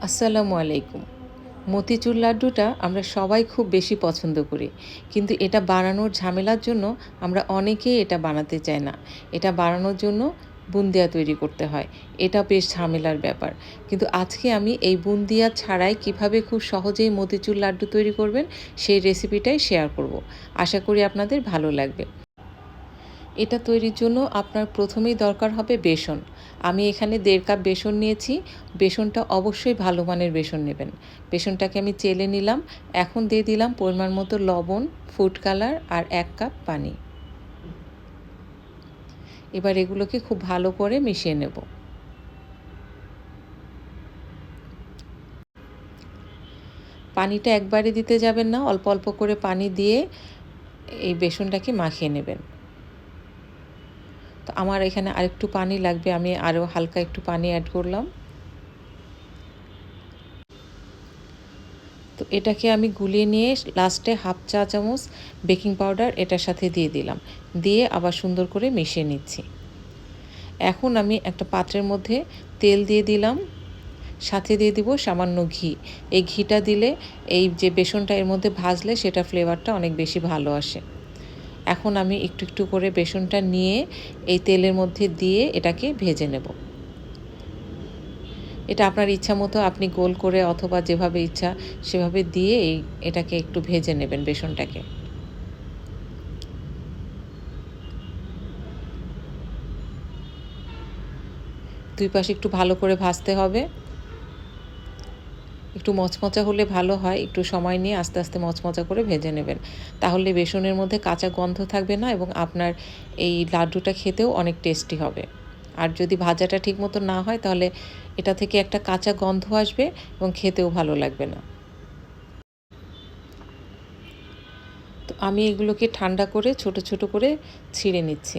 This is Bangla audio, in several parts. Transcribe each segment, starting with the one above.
আসসালামু আলাইকুম। মতিচুর লাড্ডুটা আমরা সবাই খুব বেশি পছন্দ করি, কিন্তু এটা বানানোর ঝামেলার জন্য আমরা অনেকেই এটা বানাতে চাই না। এটা বানানোর জন্য বুন্দিয়া তৈরি করতে হয় এটা বেশ ঝামেলার ব্যাপার। কিন্তু আজকে আমি এই বুন্দিয়া ছাড়াই কীভাবে খুব সহজেই মতিচুর লাড্ডু তৈরি করবেন, সেই রেসিপিটাই শেয়ার করব। আশা করি আপনাদের ভালো লাগবে। এটা তৈরির জন্য আপনার প্রথমেই দরকার হবে বেসন। আমি এখানে দেড় কাপ বেসন নিয়েছি। বেসনটা অবশ্যই ভালো মানের বেসন নেবেন। বেসনটাকে আমি চেলে নিলাম। এখন দিয়ে দিলাম পরিমাণ মতো লবণ, ফুড কালার আর এক কাপ পানি। এবার এগুলোকে খুব ভালো করে মিশিয়ে নেব। পানিটা একবারে দিতে যাবেন না। অল্প অল্প করে পানি দিয়ে এই বেসনটাকে মাখিয়ে নেবেন। তো আমার এখানে আরেকটু পানি লাগবে, আমি আরও হালকা একটু পানি অ্যাড করলাম। তো এটাকে আমি গুলিয়ে নিয়ে লাস্টে হাফ চা চামচ বেকিং পাউডার এটার সাথে দিয়ে দিলাম। দিয়ে আবার সুন্দর করে মিশিয়ে নিচ্ছি। এখন আমি একটা পাত্রের মধ্যে তেল দিয়ে দিলাম। সাথে দিয়ে দিব সামান্য ঘি। এই ঘিটা দিলে এই যে বেসনটা এর মধ্যে ভাজলে সেটা ফ্লেভারটা অনেক বেশি ভালো আসে। এখন আমি একটু একটু করে বেসনটা নিয়ে এই তেলের মধ্যে দিয়ে এটাকে ভেজে নেব। এটা আপনার ইচ্ছা মতো আপনি গোল করে অথবা যেভাবে ইচ্ছা সেভাবে দিয়ে এই এটাকে একটু ভেজে নেবেন বেসনটাকে। দুই পাশে একটু ভালো করে ভাজতে হবে। একটু মচমচা হলে ভালো হয়, একটু সময় নিয়ে আস্তে আস্তে মচমচা করে ভেজে নেবেন। তাহলে বেসনের মধ্যে কাঁচা গন্ধ থাকবে না এবং আপনার এই লাড্ডুটা খেতেও অনেক টেস্টি হবে। আর যদি ভাজাটা ঠিক মতো না হয়, তাহলে এটা থেকে একটা কাঁচা গন্ধ আসবে এবং খেতেও ভালো লাগবে না। তো আমি এগুলোকে ঠান্ডা করে, ছোট ছোট করে ছিঁড়ে নিচ্ছি।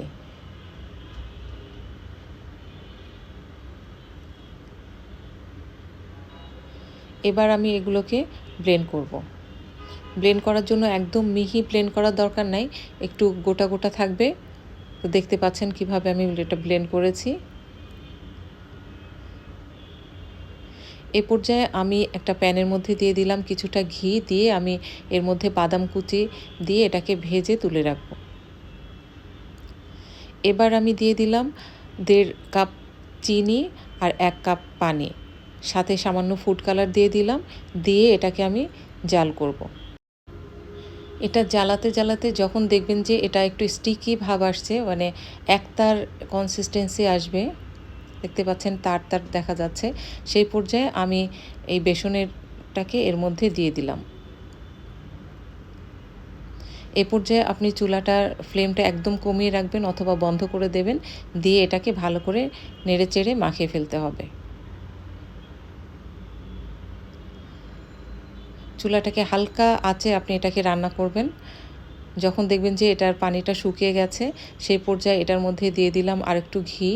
এবার আমি এগুলোকে ব্লেন্ড করব। ব্লেন্ড করার জন্য একদম মিহি ব্লেন্ড করার দরকার নাই, একটু গোটা গোটা থাকবে। তো দেখতে পাচ্ছেন কীভাবে আমি এটা ব্লেন্ড করেছি। এ পর্যায়ে আমি একটা প্যানের মধ্যে দিয়ে দিলাম কিছুটা ঘি দিয়ে আমি এর মধ্যে বাদাম কুচি দিয়ে এটাকে ভেজে তুলে রাখব। এবার আমি দিয়ে দিলাম দেড় কাপ চিনি আর এক কাপ পানি। সাথে সামান্য ফুড কালার দিয়ে দিলাম, দিয়ে এটাকে আমি জাল করব। এটা জ্বালাতে জ্বালাতে যখন দেখবেন যে এটা একটু স্টিকি ভাব আসছে মানে একতার কনসিস্টেন্সি আসবে, দেখতে পাচ্ছেন তার তার দেখা যাচ্ছে, সেই পর্যায়ে আমি এই বেসনেরটাকে এর মধ্যে দিয়ে দিলাম এ পর্যায়ে আপনি চুলাটার ফ্লেমটা একদম কমিয়ে রাখবেন অথবা বন্ধ করে দেবেন, দিয়ে এটাকে ভালো করে নেড়ে চেড়ে মাখিয়ে ফেলতে হবে চুলাটাকে হালকা আঁচে আপনি এটাকে রান্না করবেন। যখন দেখবেন যে এটার পানিটা শুকিয়ে গেছে, সেই পর্যায়ে এটার মধ্যে দিয়ে দিলাম আরেকটু ঘি,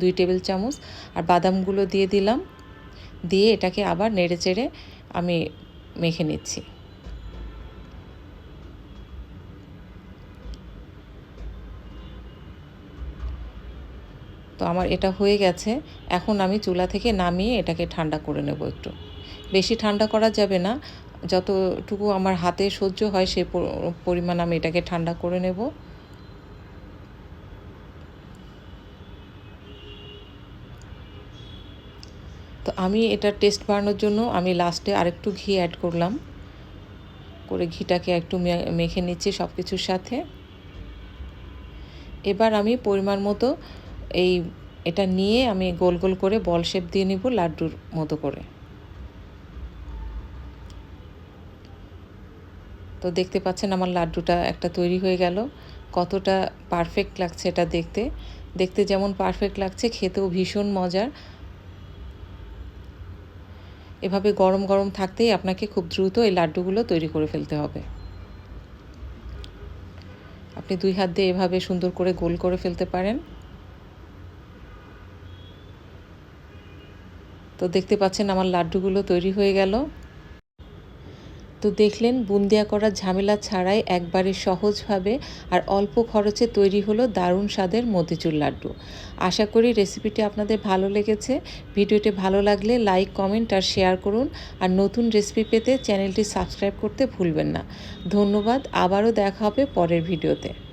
দুই টেবিল চামচ, আর বাদামগুলো দিয়ে দিলাম। দিয়ে এটাকে আবার নেড়ে চেড়ে আমি মেখে নিচ্ছি। তো আমার এটা হয়ে গেছে। এখন আমি চুলা থেকে নামিয়ে এটাকে ঠান্ডা করে নেব একটু। বেশি ঠান্ডা করা যাবে না। যতটুকু আমার হাতে সহ্য হয় সে পরিমাণ আমি এটাকে ঠান্ডা করে নেব। তো আমি এটা টেস্ট বাড়ানোর জন্য আমি লাস্টে আরেকটু ঘি অ্যাড করলাম। করে ঘিটাকে একটু মেখে নিচ্ছি সব কিছুর সাথে। এবার আমি পরিমাণ মতো এই, এটা নিয়ে আমি গোল গোল করে বল শেপ দিয়ে নিব লাড্ডুর মতো করে। তো দেখতে পাচ্ছেন আমার লাড্ডুটা একটা তৈরি হয়ে গেল। কতটা পারফেক্ট লাগছে এটা দেখতে। দেখতে যেমন পারফেক্ট লাগছে, খেতেও ভীষণ মজার। এভাবে গরম গরম থাকতেই আপনাকে খুব দ্রুত এই লাড্ডুগুলো তৈরি করে ফেলতে হবে। আপনি দুই হাত দিয়ে এভাবে সুন্দর করে গোল করে ফেলতে পারেন। তো দেখতে পাচ্ছেন আমার লাড্ডুগুলো তৈরি হয়ে গেল। তো দেখলেন, বুন্দিয়া করার ঝামেলা ছাড়াই একবারে সহজভাবে আর অল্প খরচে তৈরি হলো দারুণ স্বাদের মতিচুর লাড্ডু। আশা করি রেসিপিটি আপনাদের ভালো লেগেছে। ভিডিওটি ভালো লাগলে লাইক, কমেন্ট আর শেয়ার করুন। আর নতুন রেসিপি পেতে চ্যানেলটি সাবস্ক্রাইব করতে ভুলবেন না। ধন্যবাদ। আবারও দেখা হবে পরের ভিডিওতে।